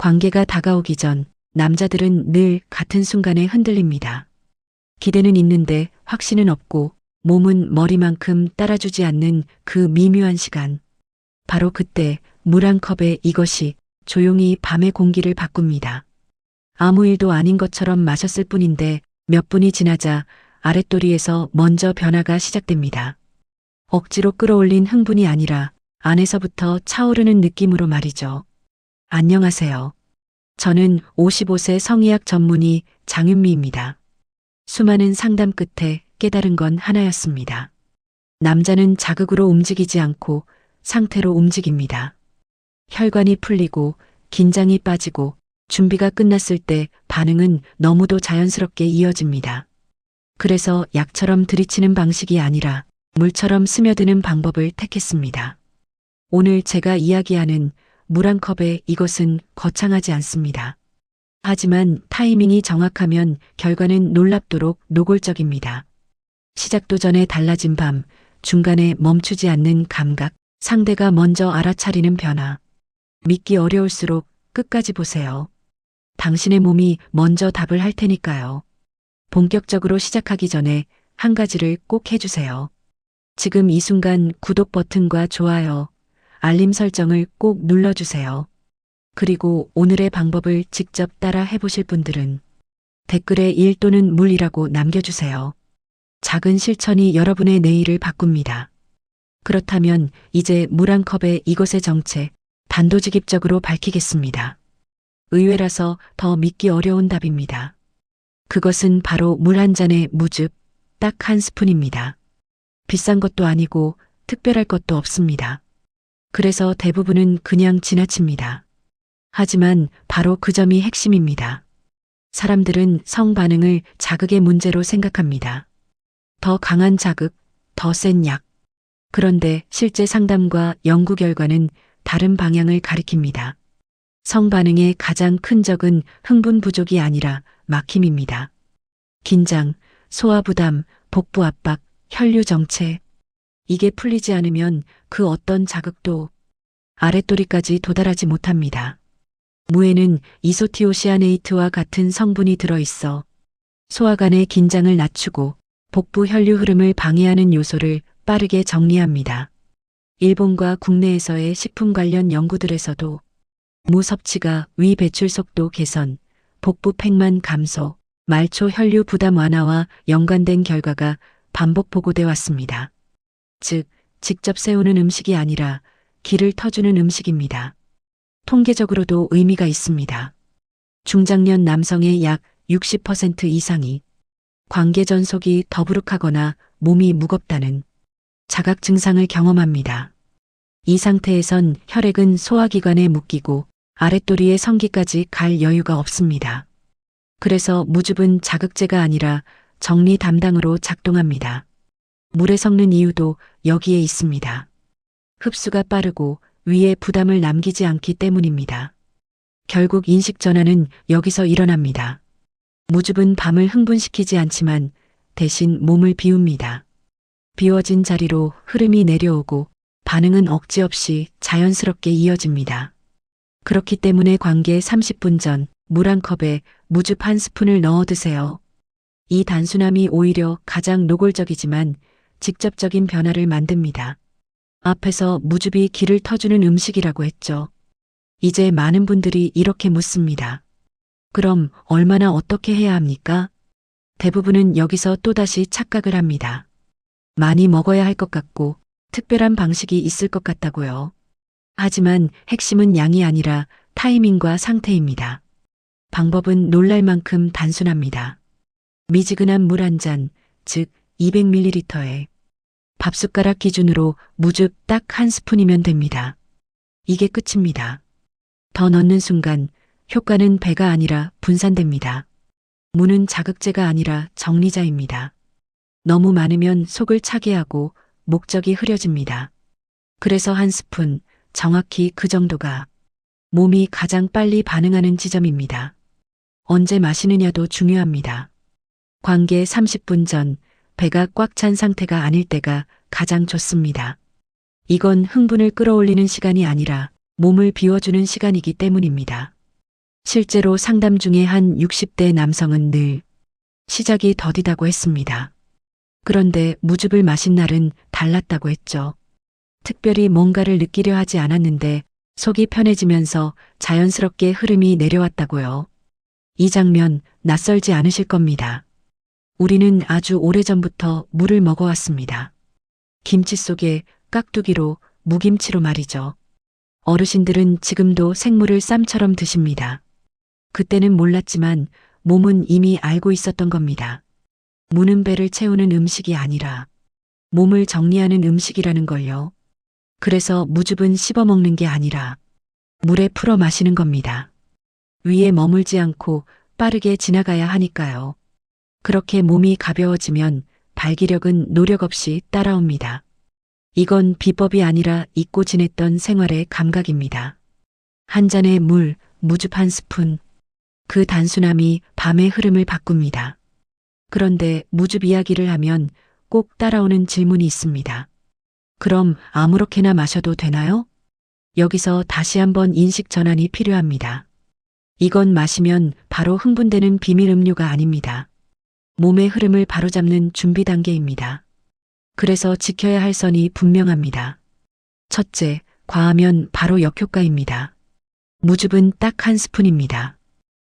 관계가 다가오기 전 남자들은 늘 같은 순간에 흔들립니다. 기대는 있는데 확신은 없고 몸은 머리만큼 따라주지 않는 그 미묘한 시간. 바로 그때 물 한 컵에 이것이 조용히 밤의 공기를 바꿉니다. 아무 일도 아닌 것처럼 마셨을 뿐인데 몇 분이 지나자 아랫도리에서 먼저 변화가 시작됩니다. 억지로 끌어올린 흥분이 아니라 안에서부터 차오르는 느낌으로 말이죠. 안녕하세요. 저는 55세 성의학 전문의 장윤미입니다. 수많은 상담 끝에 깨달은 건 하나였습니다. 남자는 자극으로 움직이지 않고 상태로 움직입니다. 혈관이 풀리고 긴장이 빠지고 준비가 끝났을 때 반응은 너무도 자연스럽게 이어집니다. 그래서 약처럼 들이치는 방식이 아니라 물처럼 스며드는 방법을 택했습니다. 오늘 제가 이야기하는 물 한 컵에 이것은 거창하지 않습니다. 하지만 타이밍이 정확하면 결과는 놀랍도록 노골적입니다. 시작도 전에 달라진 밤, 중간에 멈추지 않는 감각, 상대가 먼저 알아차리는 변화. 믿기 어려울수록 끝까지 보세요. 당신의 몸이 먼저 답을 할 테니까요. 본격적으로 시작하기 전에 한 가지를 꼭 해주세요. 지금 이 순간 구독 버튼과 좋아요, 알림 설정을 꼭 눌러주세요. 그리고 오늘의 방법을 직접 따라 해보실 분들은 댓글에 일 또는 물이라고 남겨주세요. 작은 실천이 여러분의 내일을 바꿉니다. 그렇다면 이제 물 한 컵에 이것의 정체 단도직입적으로 밝히겠습니다. 의외라서 더 믿기 어려운 답입니다. 그것은 바로 물 한 잔의 무즙, 딱 한 스푼입니다. 비싼 것도 아니고 특별할 것도 없습니다. 그래서 대부분은 그냥 지나칩니다. 하지만 바로 그 점이 핵심입니다. 사람들은 성 반응을 자극의 문제로 생각합니다. 더 강한 자극, 더 센 약. 그런데 실제 상담과 연구 결과는 다른 방향을 가리킵니다. 성 반응의 가장 큰 적은 흥분 부족이 아니라 막힘입니다. 긴장, 소화 부담, 복부 압박, 혈류 정체. 이게 풀리지 않으면 그 어떤 자극도 아랫도리까지 도달하지 못합니다. 무에는 이소티오시아네이트와 같은 성분이 들어있어 소화관의 긴장을 낮추고 복부 혈류 흐름을 방해하는 요소를 빠르게 정리합니다. 일본과 국내에서의 식품 관련 연구들에서도 무 섭취가 위 배출 속도 개선, 복부 팽만 감소, 말초 혈류 부담 완화와 연관된 결과가 반복 보고돼 왔습니다. 즉, 직접 세우는 음식이 아니라 기를 터주는 음식입니다. 통계적으로도 의미가 있습니다. 중장년 남성의 약 60% 이상이 관계 전속이 더부룩하거나 몸이 무겁다는 자각 증상을 경험합니다. 이 상태에선 혈액은 소화기관에 묶이고 아랫도리의 성기까지 갈 여유가 없습니다. 그래서 무즙은 자극제가 아니라 정리 담당으로 작동합니다. 물에 섞는 이유도 여기에 있습니다. 흡수가 빠르고 위에 부담을 남기지 않기 때문입니다. 결국 인식 전환은 여기서 일어납니다. 무즙은 밤을 흥분시키지 않지만 대신 몸을 비웁니다. 비워진 자리로 흐름이 내려오고 반응은 억지 없이 자연스럽게 이어집니다. 그렇기 때문에 관계 30분 전 물 한 컵에 무즙 한 스푼을 넣어 드세요. 이 단순함이 오히려 가장 노골적이지만 직접적인 변화를 만듭니다. 앞에서 무즙이 기를 터주는 음식이라고 했죠. 이제 많은 분들이 이렇게 묻습니다. 그럼 얼마나 어떻게 해야 합니까? 대부분은 여기서 또다시 착각을 합니다. 많이 먹어야 할 것 같고 특별한 방식이 있을 것 같다고요. 하지만 핵심은 양이 아니라 타이밍과 상태입니다. 방법은 놀랄 만큼 단순합니다. 미지근한 물 한 잔, 즉 200ml에 밥숟가락 기준으로 무즙 딱 한 스푼이면 됩니다. 이게 끝입니다. 더 넣는 순간 효과는 배가 아니라 분산됩니다. 무는 자극제가 아니라 정리자입니다. 너무 많으면 속을 차게 하고 목적이 흐려집니다. 그래서 한 스푼, 정확히 그 정도가 몸이 가장 빨리 반응하는 지점입니다. 언제 마시느냐도 중요합니다. 관계 30분 전 배가 꽉 찬 상태가 아닐 때가 가장 좋습니다. 이건 흥분을 끌어올리는 시간이 아니라 몸을 비워주는 시간이기 때문입니다. 실제로 상담 중에 한 60대 남성은 늘 시작이 더디다고 했습니다. 그런데 무즙을 마신 날은 달랐다고 했죠. 특별히 뭔가를 느끼려 하지 않았는데 속이 편해지면서 자연스럽게 흐름이 내려왔다고요. 이 장면 낯설지 않으실 겁니다. 우리는 아주 오래전부터 물을 먹어왔습니다. 김치 속에 깍두기로 무김치로 말이죠. 어르신들은 지금도 생물을 쌈처럼 드십니다. 그때는 몰랐지만 몸은 이미 알고 있었던 겁니다. 무는 배를 채우는 음식이 아니라 몸을 정리하는 음식이라는 걸요. 그래서 무즙은 씹어 먹는 게 아니라 물에 풀어 마시는 겁니다. 위에 머물지 않고 빠르게 지나가야 하니까요. 그렇게 몸이 가벼워지면 발기력은 노력 없이 따라옵니다. 이건 비법이 아니라 잊고 지냈던 생활의 감각입니다. 한 잔의 물, 무즙 한 스푼. 그 단순함이 밤의 흐름을 바꿉니다. 그런데 무즙 이야기를 하면 꼭 따라오는 질문이 있습니다. 그럼 아무렇게나 마셔도 되나요? 여기서 다시 한번 인식 전환이 필요합니다. 이건 마시면 바로 흥분되는 비밀 음료가 아닙니다. 몸의 흐름을 바로잡는 준비 단계입니다. 그래서 지켜야 할 선이 분명합니다. 첫째, 과하면 바로 역효과입니다. 무즙은 딱 한 스푼입니다.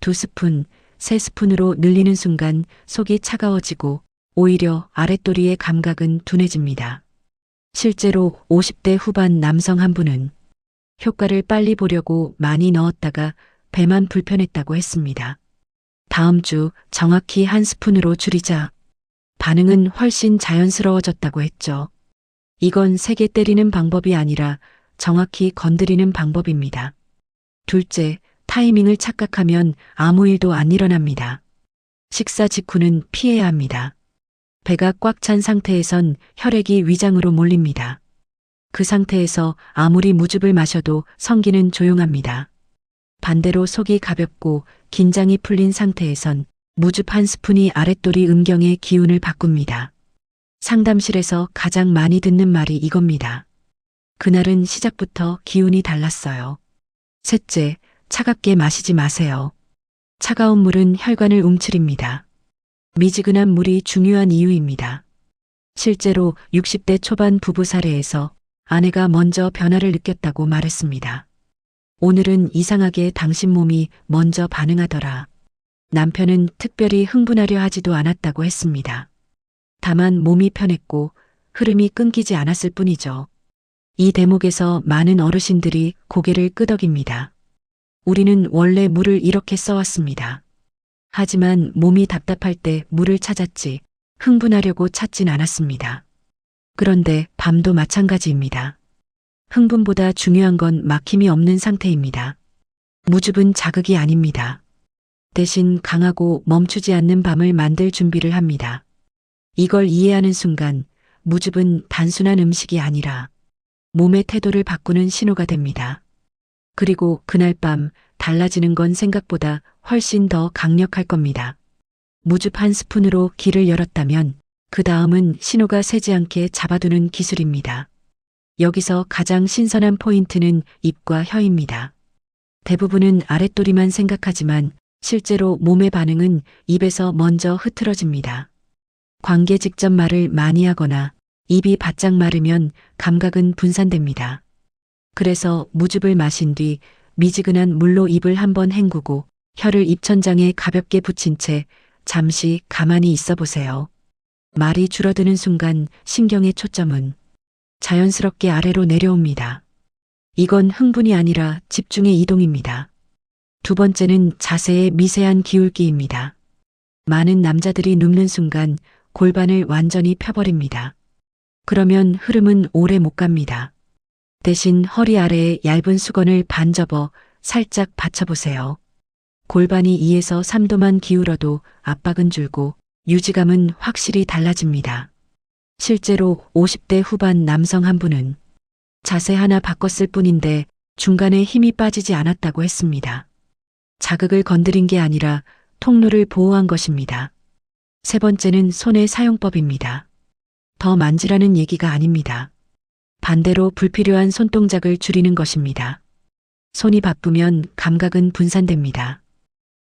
두 스푼, 세 스푼으로 늘리는 순간 속이 차가워지고 오히려 아랫도리의 감각은 둔해집니다. 실제로 50대 후반 남성 한 분은 효과를 빨리 보려고 많이 넣었다가 배만 불편했다고 했습니다. 다음 주 정확히 한 스푼으로 줄이자 반응은 훨씬 자연스러워졌다고 했죠. 이건 세게 때리는 방법이 아니라 정확히 건드리는 방법입니다. 둘째, 타이밍을 착각하면 아무 일도 안 일어납니다. 식사 직후는 피해야 합니다. 배가 꽉 찬 상태에선 혈액이 위장으로 몰립니다. 그 상태에서 아무리 무즙을 마셔도 성기는 조용합니다. 반대로 속이 가볍고 긴장이 풀린 상태에선 무즙 한 스푼이 아랫도리 음경의 기운을 바꿉니다. 상담실에서 가장 많이 듣는 말이 이겁니다. 그날은 시작부터 기운이 달랐어요. 셋째, 차갑게 마시지 마세요. 차가운 물은 혈관을 움츠립니다. 미지근한 물이 중요한 이유입니다. 실제로 60대 초반 부부 사례에서 아내가 먼저 변화를 느꼈다고 말했습니다. 오늘은 이상하게 당신 몸이 먼저 반응하더라. 남편은 특별히 흥분하려 하지도 않았다고 했습니다. 다만 몸이 편했고 흐름이 끊기지 않았을 뿐이죠. 이 대목에서 많은 어르신들이 고개를 끄덕입니다. 우리는 원래 물을 이렇게 써왔습니다. 하지만 몸이 답답할 때 물을 찾았지 흥분하려고 찾진 않았습니다. 그런데 밤도 마찬가지입니다. 흥분보다 중요한 건 막힘이 없는 상태입니다. 무즙은 자극이 아닙니다. 대신 강하고 멈추지 않는 밤을 만들 준비를 합니다. 이걸 이해하는 순간 무즙은 단순한 음식이 아니라 몸의 태도를 바꾸는 신호가 됩니다. 그리고 그날 밤 달라지는 건 생각보다 훨씬 더 강력할 겁니다. 무즙 한 스푼으로 길을 열었다면 그 다음은 신호가 새지 않게 잡아두는 기술입니다. 여기서 가장 신선한 포인트는 입과 혀입니다. 대부분은 아랫도리만 생각하지만 실제로 몸의 반응은 입에서 먼저 흐트러집니다. 관계 직전 말을 많이 하거나 입이 바짝 마르면 감각은 분산됩니다. 그래서 무즙을 마신 뒤 미지근한 물로 입을 한번 헹구고 혀를 입천장에 가볍게 붙인 채 잠시 가만히 있어 보세요. 말이 줄어드는 순간 신경의 초점은 자연스럽게 아래로 내려옵니다. 이건 흥분이 아니라 집중의 이동입니다. 두 번째는 자세의 미세한 기울기입니다. 많은 남자들이 눕는 순간 골반을 완전히 펴버립니다. 그러면 흐름은 오래 못 갑니다. 대신 허리 아래에 얇은 수건을 반 접어 살짝 받쳐보세요. 골반이 2에서 3도만 기울어도 압박은 줄고 유지감은 확실히 달라집니다. 실제로 50대 후반 남성 한 분은 자세 하나 바꿨을 뿐인데 중간에 힘이 빠지지 않았다고 했습니다. 자극을 건드린 게 아니라 통로를 보호한 것입니다. 세 번째는 손의 사용법입니다. 더 만지라는 얘기가 아닙니다. 반대로 불필요한 손동작을 줄이는 것입니다. 손이 바쁘면 감각은 분산됩니다.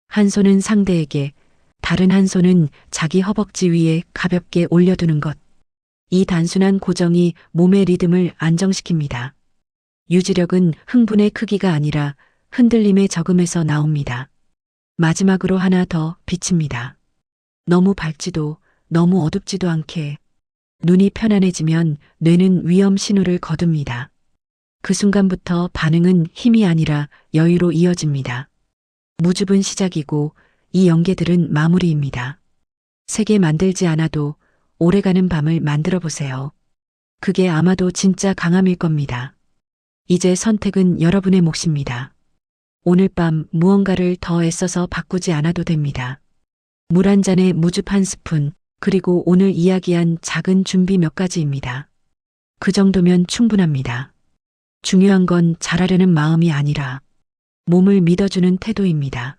한 손은 상대에게, 다른 한 손은 자기 허벅지 위에 가볍게 올려두는 것. 이 단순한 고정이 몸의 리듬을 안정시킵니다. 유지력은 흥분의 크기가 아니라 흔들림의 적음에서 나옵니다. 마지막으로 하나 더 비칩니다. 너무 밝지도 너무 어둡지도 않게 눈이 편안해지면 뇌는 위험 신호를 거둡니다. 그 순간부터 반응은 힘이 아니라 여유로 이어집니다. 무즙은 시작이고 이 연계들은 마무리입니다. 세게 만들지 않아도 오래가는 밤을 만들어 보세요. 그게 아마도 진짜 강함일 겁니다. 이제 선택은 여러분의 몫입니다. 오늘 밤 무언가를 더 애써서 바꾸지 않아도 됩니다. 물 한 잔에 무즙 한 스푼, 그리고 오늘 이야기한 작은 준비 몇 가지입니다. 그 정도면 충분합니다. 중요한 건 잘하려는 마음이 아니라 몸을 믿어주는 태도입니다.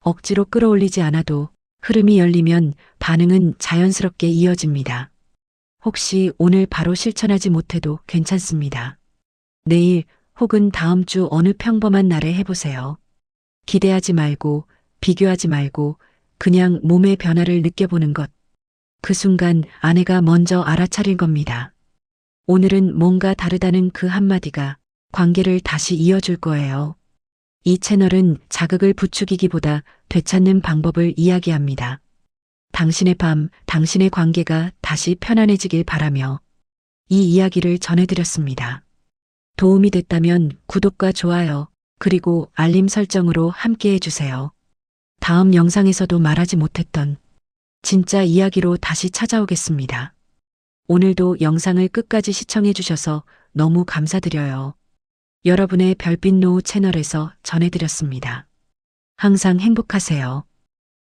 억지로 끌어올리지 않아도 흐름이 열리면 반응은 자연스럽게 이어집니다. 혹시 오늘 바로 실천하지 못해도 괜찮습니다. 내일 혹은 다음 주 어느 평범한 날에 해보세요. 기대하지 말고, 비교하지 말고, 그냥 몸의 변화를 느껴보는 것. 그 순간 아내가 먼저 알아차릴 겁니다. 오늘은 뭔가 다르다는 그 한마디가 관계를 다시 이어줄 거예요. 이 채널은 자극을 부추기기보다 되찾는 방법을 이야기합니다. 당신의 밤, 당신의 관계가 다시 편안해지길 바라며 이 이야기를 전해드렸습니다. 도움이 됐다면 구독과 좋아요, 그리고 알림 설정으로 함께 해주세요. 다음 영상에서도 말하지 못했던 진짜 이야기로 다시 찾아오겠습니다. 오늘도 영상을 끝까지 시청해주셔서 너무 감사드려요. 여러분의 별빛 노우 채널에서 전해드렸습니다. 항상 행복하세요.